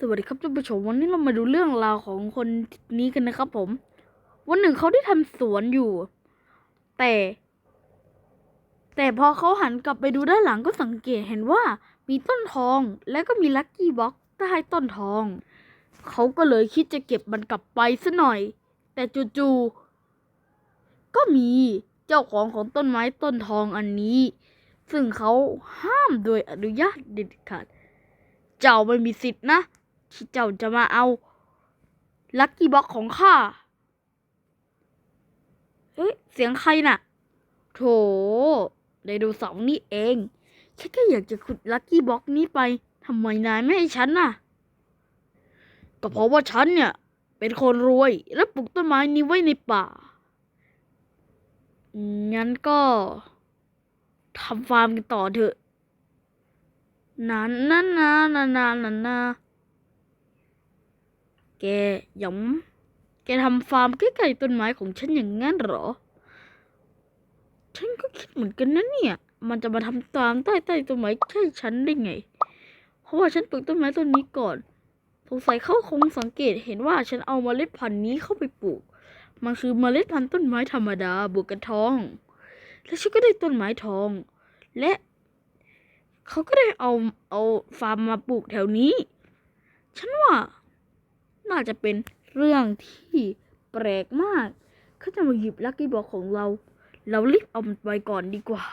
สวัสดีครับท่านผู้ชมวันนี้เรามาดูเรื่องราวของคนนี้กันนะครับผม วันหนึ่งเขาได้ทำสวนอยู่ แต่ แต่พอเขาหันกลับไปดูด้านหลังก็สังเกตเห็นว่ามีต้นทองและก็มีลัคกี้บ็อกใต้ต้นทอง เขาก็เลยคิดจะเก็บมันกลับไปซะหน่อย แต่จู่ๆก็มีเจ้าของของต้นไม้ต้นทองอันนี้ ซึ่งเขาห้ามโดยอนุญาตเด็ดขาด เจ้าไม่มีสิทธินะ ที่เจ้าจะมาเอาลัคกี้บ็อกของข้า เฮ้ย เสียงใครน่ะ โถไดโนเสาร์นี่เอง ฉันก็อยากจะขุดลัคกี้บ็อกนี้ไป ทำไมนายไม่ให้ฉันน่ะ ก็เพราะว่าฉันเนี่ย เป็นคนรวย และปลูกต้นไม้นี้ไว้ในป่า งั้นก็ทำฟาร์มกันต่อเถอะนานนานนานนานนานนาน แกหยองแกทำฟาร์มใกล้ๆต้นไม้ของฉันอย่างงั้นเหรอ ฉันก็คิดเหมือนกันนะเนี่ย มันจะมาทำตามใต้ใต้ต้นไม้ใช่ฉันได้ไง เพราะว่าฉันปลูกต้นไม้ต้นนี้ก่อนสงสัยเขาคงสังเกตเห็นว่าฉันเอาเมล็ดพันธุ์นี้เข้าไปปลูก มันคือเมล็ดพันธุ์ต้นไม้ธรรมดาบวกกับทอง แล้วฉันก็ได้ต้นไม้ทอง และเขาก็ได้เอาเอาฟาร์มมาปลูกแถวนี้ ฉันว่า น่าจะเป็นเรื่องที่แปลกมาก เขาจะมาหยิบลักกี้บอกของเรา เรารีบเอามันไปก่อนดีกว่า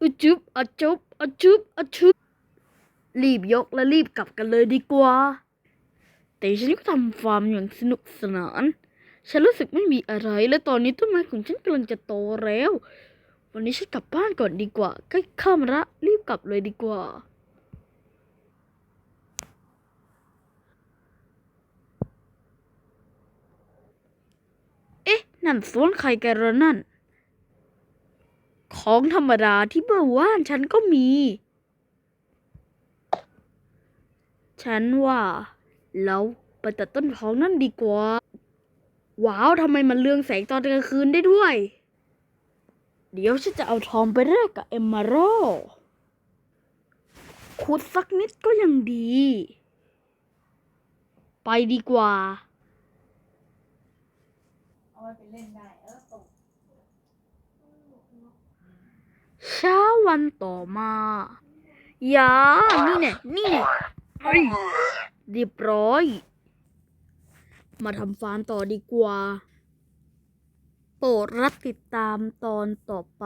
อุจุบอจุบอจุบอจุบรีบยกและรีบกลับกันเลยดีกว่า แต่ฉันก็ทำฟาร์มอย่างสนุกสนาน ฉันรู้สึกไม่มีอะไร และตอนนี้ต้นไม้ของฉันกำลังจะโตแล้ว วันนี้ฉันกลับบ้านก่อนดีกว่า ใกล้ค่ำละรีบกลับเลยดีกว่า เอ๊ะ นั่นสวนใครกันหรอนั่น ของธรรมดาที่เมื่อวานฉันก็มี ฉันว่าเราไปตัดต้นทองนั่นดีกว่า ว้าวทำไมมันเรืองแสงตอนกลางคืนได้ด้วย เดี๋ยวฉันจะเอาทองไปแลกกับเอมมาโรขุดสักนิดก็ยังดี ไปดีกว่า เอาไว้ไปเล่นได้ เออตกเช้าวันต่อมายานี่เนี่ยนี่แน่เอ้ยเรียบร้อย มาทำฟาร์มต่อดีกว่า โปรดรับติดตามตอนต่อไป